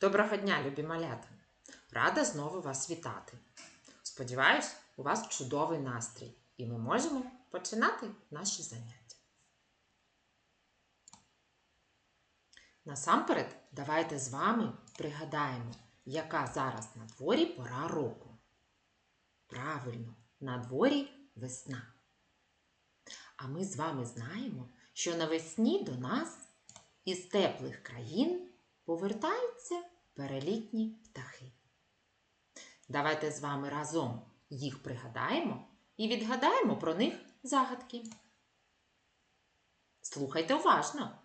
Доброго дня, любі малята! Рада знову вас вітати. Сподіваюсь, у вас чудовий настрій, і ми можемо починати наші заняття. Насамперед, давайте з вами пригадаємо, яка зараз на дворі пора року. Правильно, на дворі весна. А ми з вами знаємо, що навесні до нас із теплих країн повертаються перелітні птахи. Давайте з вами разом їх пригадаємо і відгадаємо про них загадки. Слухайте уважно.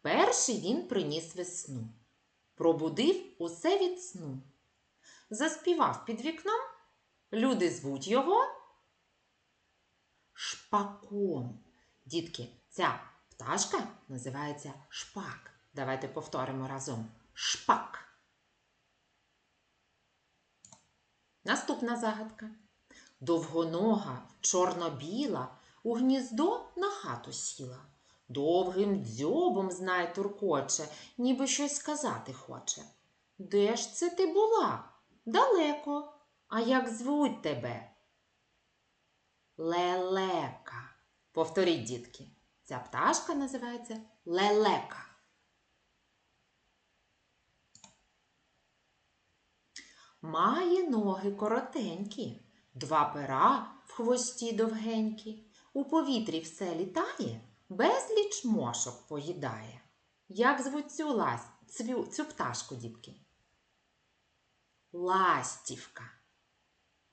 Перший він приніс весну, пробудив усе від сну. Заспівав під вікном, люди звуть його шпаком. Дітки, ця пташка називається шпак. Давайте повторимо разом. Шпак. Наступна загадка. Довгонога, чорно-біла, у гніздо на хату сіла. Довгим дзьобом, знай, туркоче, ніби щось сказати хоче. Де ж це ти була? Далеко. А як звуть тебе? Лелека. Повторіть, дітки. Ця пташка називається лелека. Має ноги коротенькі, два пера в хвості довгенькі. У повітрі все літає, безліч мошок поїдає. Як звуть цю, лась, цю, цю пташку, дітки? Ластівка.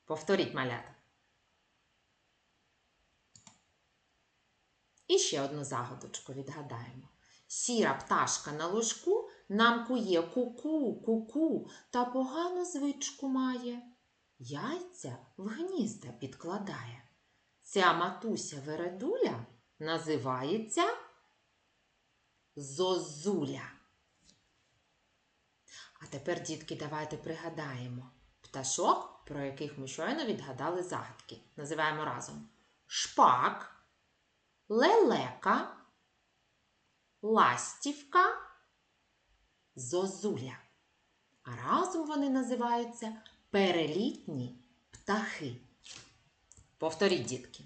Повторіть малята. І ще одну загадочку відгадаємо. Сіра пташка на ложку нам кує ку-ку, ку-ку та погану звичку має. Яйця в гнізда підкладає. Ця матуся Вередуля називається Зозуля. А тепер, дітки, давайте пригадаємо пташок, про яких ми щойно відгадали загадки. Називаємо разом шпак, лелека, ластівка, зозуля. А разом вони називаються перелітні птахи. Повторіть, дітки.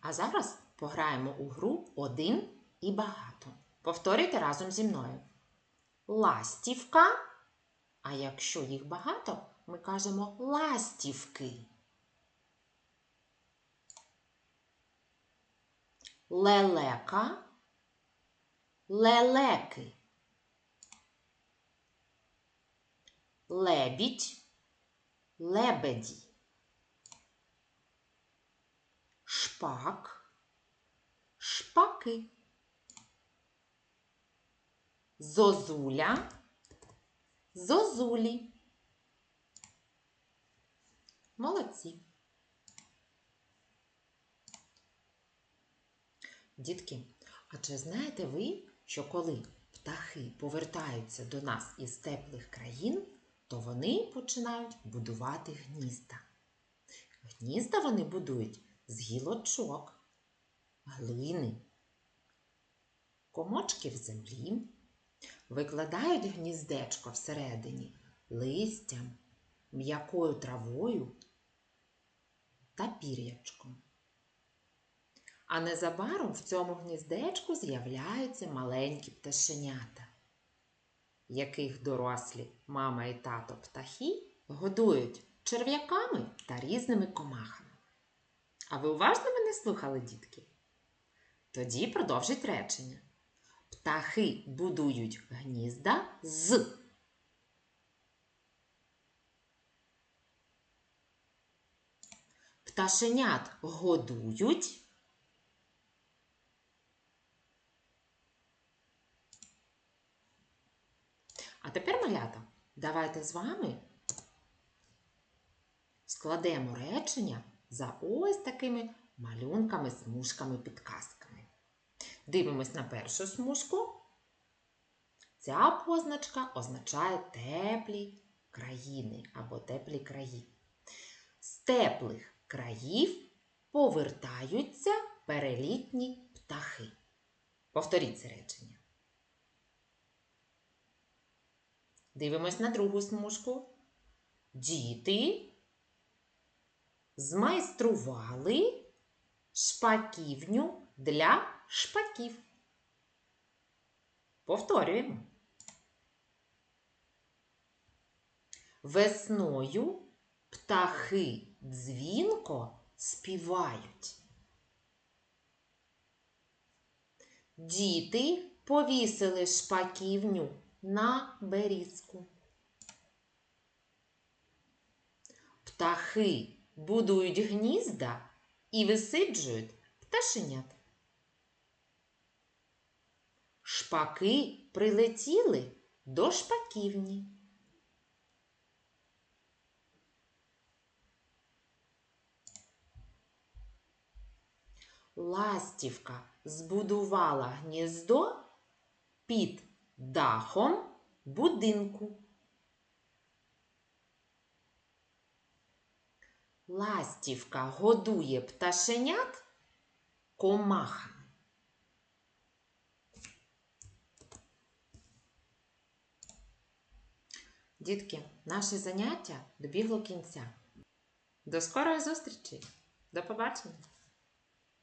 А зараз пограємо у гру один і багато. Повторюйте разом зі мною. Ластівка. А якщо їх багато, ми кажемо ластівки. Лелека, лелеки. Лебідь, лебеді. Шпак, шпаки. Зозуля, зозулі. Молодці. Дітки, а чи знаєте ви, що коли птахи повертаються до нас із теплих країн, то вони починають будувати гнізда. Гнізда вони будують з гілочок, глини, комочків землі, викладають гніздечко всередині листям, м'якою травою та пір'ячком. А незабаром в цьому гніздечку з'являються маленькі пташенята, яких дорослі мама і тато птахи годують черв'яками та різними комахами. А ви уважно мене слухали, дітки? Тоді продовжить речення. Птахи будують гнізда з. Пташенят годують. А тепер, малята, давайте з вами складемо речення за ось такими малюнками, смужками, підказками. Дивимось на першу смужку. Ця позначка означає теплі країни або теплі краї. З теплих країв повертаються перелітні птахи. Повторіть це речення. Дивимось на другу смужку. Діти змайстрували шпаківню для шпаків. Повторюємо. Весною птахи дзвінко співають. Діти повісили шпаківню на берізку. Птахи будують гнізда і висиджують пташенят. Шпаки прилетіли до шпаківні. Ластівка збудувала гніздо під дахом будинку. Ластівка годує пташенят комахами. Дітки, наше заняття добігло кінця. До скорої зустрічі! До побачення!